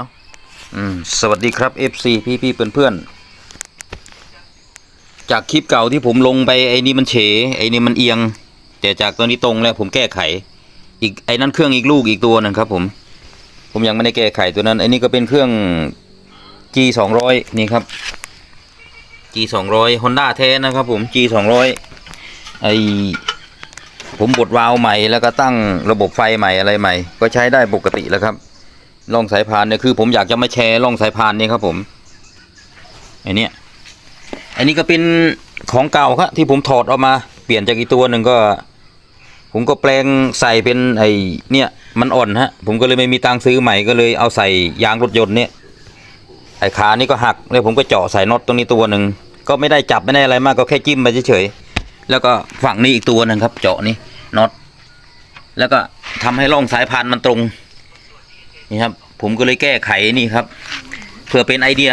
เอาอืมสวัสดีครับ FC พี่พี่เพื่อนเพื่อนๆจากคลิปเก่าที่ผมลงไปไอ้นี่มันเฉไอ้นี่มันเอียง แต่จากตัวนี้ตรงแล้วผมแก้ไข อีกไอ้นั่นเครื่องอีกลูกอีกตัวนึงครับ ผม ผมยังไม่ได้แก้ไขตัวนั้นไอ้นี่ก็เป็นเครื่อง G สองร้อยนี่ครับ G สองร้อยฮอนด้าแท้นะครับ ผม G สองร้อยไอผมบดวาล์วใหม่แล้วก็ตั้งระบบไฟใหม่อะไรใหม่ ก็ใช้ได้ปกติแล้วครับ ล่องสายพานเนี่ยคือ ผมอยากจะมาแชร์ล่องสายพานนี่ครับผมไอเนี้ยอันนี้ก็เป็นของเก่าครับที่ผมถอดออกมาเปลี่ยนจากอีกตัวหนึ่งก็ ผมก็แปลงใส่เป็นไอเนี่ยมันอ่อนฮะผมก็เลยไม่มีตังค์ซื้อใหม่ก็เลยเอาใส่ยางรถยนต์เนี่ยไอขานี่ก็หักแล้วผมก็เจาะใส่น็อตตรงนี้ตัวหนึ่งก็ไม่ได้จับไม่ได้อะไรมากก็แค่จิ้มไปเฉยๆแล้วก็ฝั่งนี้อีกตัวหนึ่งครับ เจาะนี่น็อตแล้วก็ทำให้ร่องสายพานมันตรง นี่ครับ ผมก็เลยแก้ไขนี่ครับเพื่อเป็นไอเดีย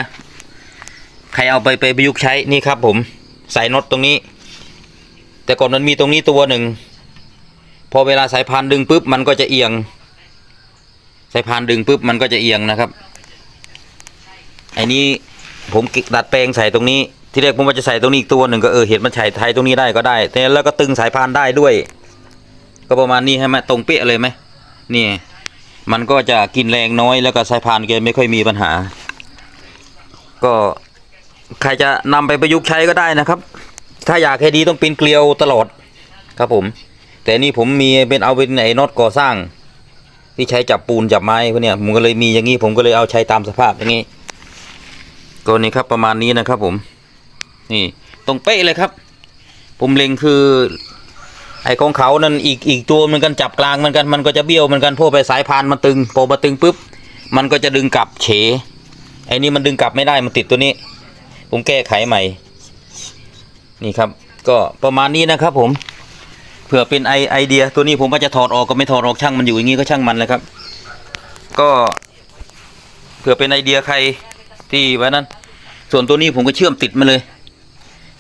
ใครเอาไปไปประยุกต์ใช้นี่ครับ ผมใส่น็อตตรงนี้ แต่ก่อนมันมีตรงนี้ตัวหนึ่ง พอเวลาสายพานดึงปุ๊บมันก็จะเอียง สายพานดึงปุ๊บมันก็จะเอียงนะครับไอ้นี้ผมดัดแปลงใส่ตรงนี้ ที่แรกผมว่าจะใส่ตรงนี้อีกตัวหนึ่งก็เออเห็นมันใส่ไทยตรงนี้ได้ก็ได้แต่แล้วก็ตึงสายพานได้ด้วย ก็ประมาณนี้ใช่ไหมตรงเป๊ะเลยไหมนี่ มันก็จะกินแรงน้อยแล้วก็สายพานแกไม่ค่อยมีปัญหา ก็ใครจะนำไปประยุกต์ใช้ก็ได้นะครับ ถ้าอยากให้ดีต้องเป็นเกลียวตลอดครับผม แต่นี่ผมมีเป็นเอาเป็นไอ้น็อตก่อสร้าง ที่ใช้จับปูนจับไม้พวกเนี้ยผมก็เลยมีอย่างนี้ผมก็เลยเอาใช้ตามสภาพอย่างนี้ก็นี่ครับประมาณนี้นะครับผม นี่ตรงเป๊ะเลยครับ ผมเล็งคือ ไอ้ของเขานั่นอีกอีกตัวเหมันกันจับกลางเหมันกันมันก็จะเบี้ยวเหมันกันเพราะไปสายพานมันตึงพอมาตึงปุ๊บมันก็จะดึงกลับเฉไอ้นี่มันดึงกลับไม่ได้มันติดตัวนี้ ผมแก้ไขใหม่ นี่ครับ ก็ประมาณนี้นะครับ ผมเผื่อเป็นไอไอเดียตัวนี้ผมว่าจะถอดออกก็ไม่ถอดออกช่างมันอยู่อย่างนี้ก็ช่างมันเลยครับ ก็เผื่อเป็นไอเดียใครที่ไว้นั้น ส่วนตัวนี้ผมก็เชื่อมติดมาเลย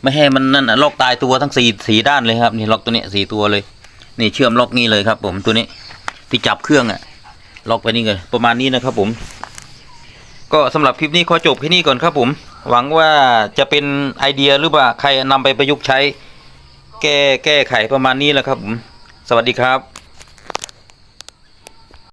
ไม่ให้มันนั่นล็อกตายตัวทั้งสี่สี่ด้านเลยครับ นี่ล็อกตัวนี้สี่ตัวเลย นี่เชื่อมล็อกนี่เลยครับ ผมตัวนี้ที่จับเครื่องอะล็อกไปนี่เลยประมาณนี้นะครับ ผม ก็สำหรับคลิปนี้ขอจบแค่นี้ก่อนครับ ผม หวังว่าจะเป็นไอเดียหรือว่าใครนำไปประยุกต์ใช้ แก้แก้ไขประมาณนี้แหละครับ ผม สวัสดีครับ